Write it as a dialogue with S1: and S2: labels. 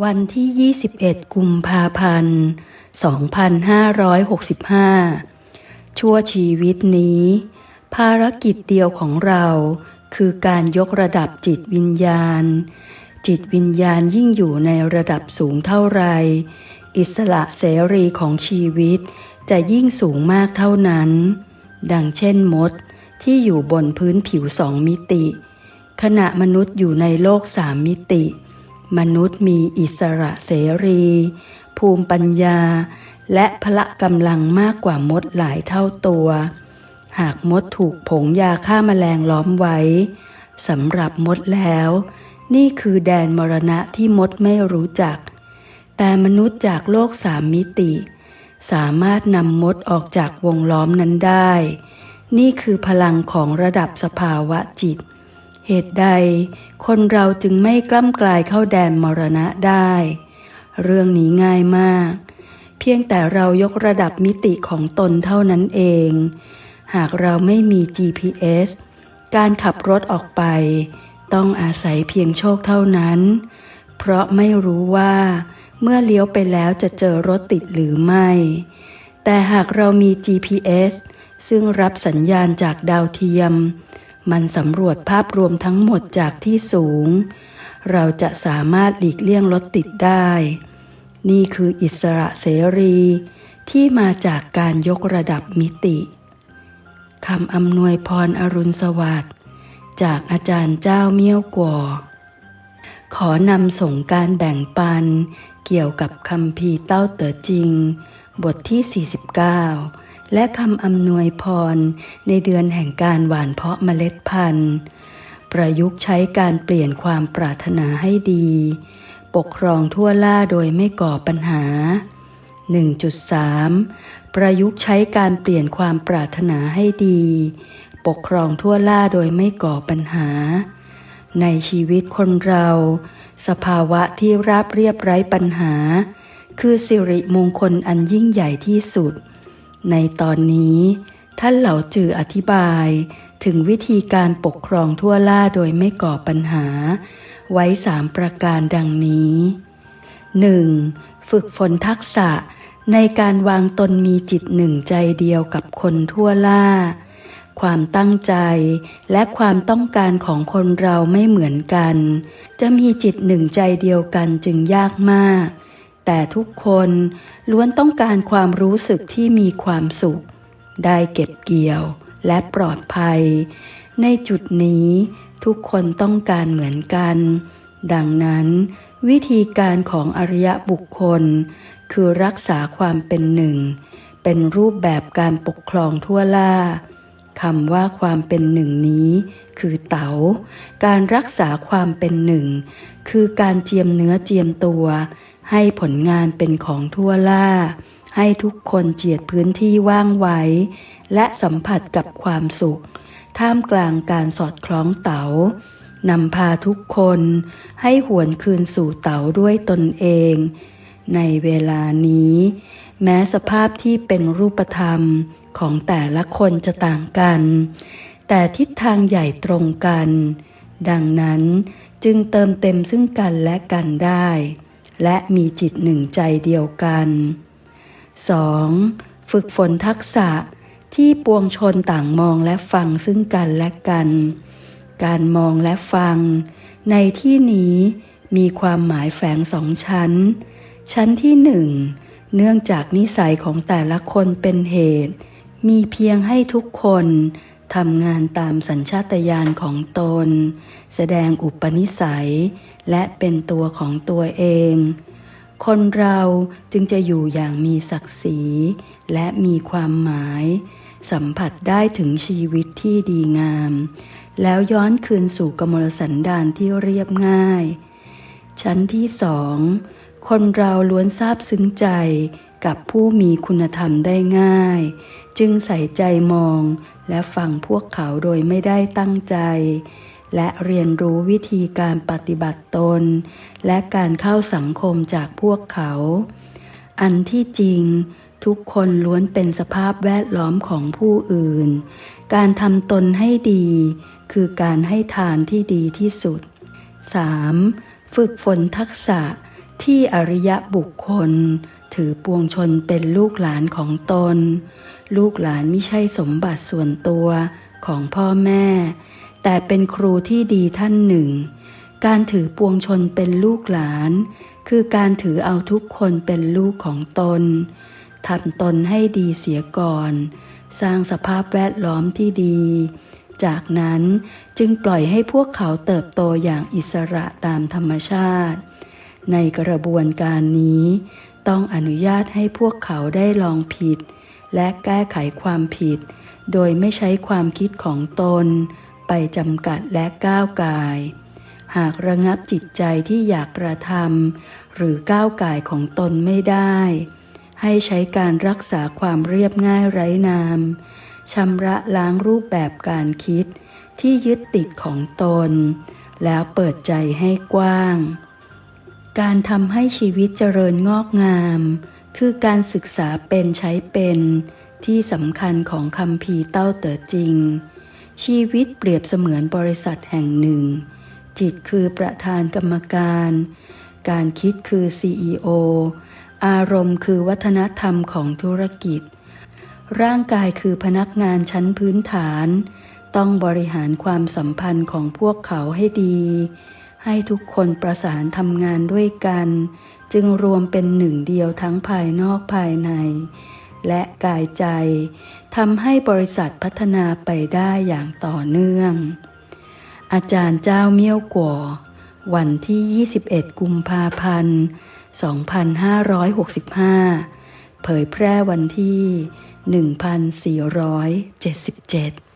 S1: วันที่ 21 กุมภาพันธ์ 2565 ชั่วชีวิตนี้ ภารกิจเดียวของเราคือการยกระดับจิตวิญญาณ จิตวิญญาณยิ่งอยู่ในระดับสูงเท่าไร อิสระเสรีของชีวิตจะยิ่งสูงมากเท่านั้น ดังเช่นมดที่อยู่บนพื้นผิวสองมิติ ขณะมนุษย์อยู่ในโลกสามมิติ มนุษย์มีอิสระเสรี ภูมิปัญญา และพละกำลังมากกว่ามดหลายเท่าตัว หากมดถูกผงยาฆ่ามาแมลงล้อมไว้สำหรับมดแล้ว นี่คือแดนมรณะที่มดไม่รู้จัก แต่มนุษย์จากโลกสามมิติ สามารถนำมดออกจากวงล้อมนั้นได้ นี่คือพลังของระดับสภาวะจิต เหตุใดคนเราจึงไม่กล้ำกลายเข้าแดนมรณะได้ เรื่องนี้ง่ายมาก เพียงแต่เรายกระดับมิติของตนเท่านั้นเอง หากเราไม่มี GPS การขับรถออกไป ต้องอาศัยเพียงโชคเท่านั้น เพราะไม่รู้ว่า เมื่อเลี้ยวไปแล้วจะเจอรถติดหรือไม่ แต่หากเรามี GPS ซึ่งรับสัญญาณจากดาวเทียม มันสำรวจภาพรวมทั้งหมดจากที่สูง เราจะสามารถหลีกเลี่ยงรถติดได้ นี่คืออิสระเสรีที่มาจากการยกระดับมิติคำอำนวยพรอรุณสวัสดิ์จากอาจารย์เจ้าเมี่ยวกัวขอนำส่งการแบ่งปัน เกี่ยวกับคำพีเต้าเต๋อจริง บทที่ 49 และคำอำนวยพรในเดือนแห่งการหว่านเพาะเมล็ดพันธุ์ ประยุกต์ใช้การเปลี่ยนความปรารถนาให้ดี ปกครองทั่วล่าโดยไม่ก่อปัญหา 1.3 ประยุกต์ใช้การเปลี่ยนความปรารถนาให้ดี ปกครองทั่วล่าโดยไม่ก่อปัญหา ในชีวิตคนเรา สภาวะที่ราบเรียบไร้ปัญหา คือสิริมงคลอันยิ่งใหญ่ที่สุด ในตอนนี้ท่านเหล่าจืออธิบายถึงวิธีการปกครองทั่วล่าโดยไม่ก่อปัญหา ไว้สามประการดังนี้ 1. ฝึกฝนทักษะในการวางตนมีจิตหนึ่งใจเดียวกับคนทั่วล่า ความตั้งใจและความต้องการของคนเราไม่เหมือนกัน จะมีจิตหนึ่งใจเดียวกันจึงยากมาก แต่ทุกคนล้วนต้องการความรู้สึกที่มีความสุข ได้เก็บเกี่ยวและปลอดภัย ในจุดนี้ทุกคนต้องการเหมือนกัน ดังนั้น วิธีการของอริยบุคคล คือรักษาความเป็นหนึ่ง เป็นรูปแบบการปกครองทั่วล่าคำว่าความเป็นหนึ่งนี้ คือเตา๋า การรักษาความเป็นหนึ่ง คือการเจียมเนื้อเจียมตัว ให้ผลงานเป็นของทั่วล่า ให้ทุกคนเจียดพื้นที่ว่างไว้ และสัมผัสกับความสุข ท่ามกลางการสอดคล้องเตา๋านำพาทุกคนให้หวนคืนสู่เต๋าด้วยตนเอง ในเวลานี้ แม้สภาพที่เป็นรูปธรรมของแต่ละคนจะต่างกัน แต่ทิศทางใหญ่ตรงกัน ดังนั้นจึงเติมเต็มซึ่งกันและกันได้ และมีจิตหนึ่งใจเดียวกัน 2. ฝึกฝนทักษะที่ปวงชนต่างมองและฟังซึ่งกันและกัน การมองและฟัง ในที่นี้มีความหมายแฝงสองชั้น ชั้นที่หนึ่งเนื่องจากนิสัยของแต่ละคนเป็นเหตุ มีเพียงให้ทุกคนทำงานตามสัญชาตญาณของตน แสดงอุปนิสัย และเป็นตัวของตัวเอง คนเราจึงจะอยู่อย่างมีศักดิ์ศรี และมีความหมาย สัมผัสได้ถึงชีวิตที่ดีงาม แล้วย้อนคืนสู่กมลสันดานที่เรียบง่าย ชั้นที่สองคนเราล้วนทราบซึ้งใจกับผู้มีคุณธรรมได้ง่าย จึงใส่ใจมองและฟังพวกเขาโดยไม่ได้ตั้งใจ และเรียนรู้วิธีการปฏิบัติตน และการเข้าสังคมจากพวกเขา อันที่จริง ทุกคนล้วนเป็นสภาพแวดล้อมของผู้อื่น การทำตนให้ดี คือการให้ทานที่ดีที่สุด 3. ฝึกฝนทักษะที่อริยบุคคล ถือปวงชนเป็นลูกหลานของตน ลูกหลานไม่ใช่สมบัติส่วนตัวของพ่อแม่ แต่เป็นครูที่ดีท่านหนึ่ง การถือปวงชนเป็นลูกหลาน คือการถือเอาทุกคนเป็นลูกของตนทำตนให้ดีเสียก่อน สร้างสภาพแวดล้อมที่ดี จากนั้นจึงปล่อยให้พวกเขาเติบโตอย่างอิสระตามธรรมชาติ ในกระบวนการนี้ ต้องอนุญาตให้พวกเขาได้ลองผิด และแก้ไขความผิด โดยไม่ใช้ความคิดของตน ไปจำกัดและก้าวกาย หากระงับจิตใจที่อยากกระทำหรือก้าวกายของตนไม่ได้ ให้ใช้การรักษาความเรียบง่ายไร้นามชำระล้างรูปแบบการคิดที่ยึดติดของตน แล้วเปิดใจให้กว้าง การทำให้ชีวิตเจริญงอกงาม คือการศึกษาเป็นใช้เป็นที่สำคัญของคำพีเต้าเต๋อจริง ชีวิตเปรียบเสมือนบริษัทแห่งหนึ่ง จิตคือประธานกรรมการ การคิดคือ CEO อารมณ์คือวัฒนธรรมของธุรกิจ ร่างกายคือพนักงานชั้นพื้นฐาน ต้องบริหารความสัมพันธ์ของพวกเขาให้ดี ให้ทุกคนประสานทำงานด้วยกัน จึงรวมเป็นหนึ่งเดียวทั้งภายนอกภายใน และกายใจทำให้บริษัทพัฒนาไปได้อย่างต่อเนื่อง อาจารย์เจ้าเมี่ยวกัววันที่ 21 กุมภาพันธ์ 2565 เผยแพร่วันที่ 1477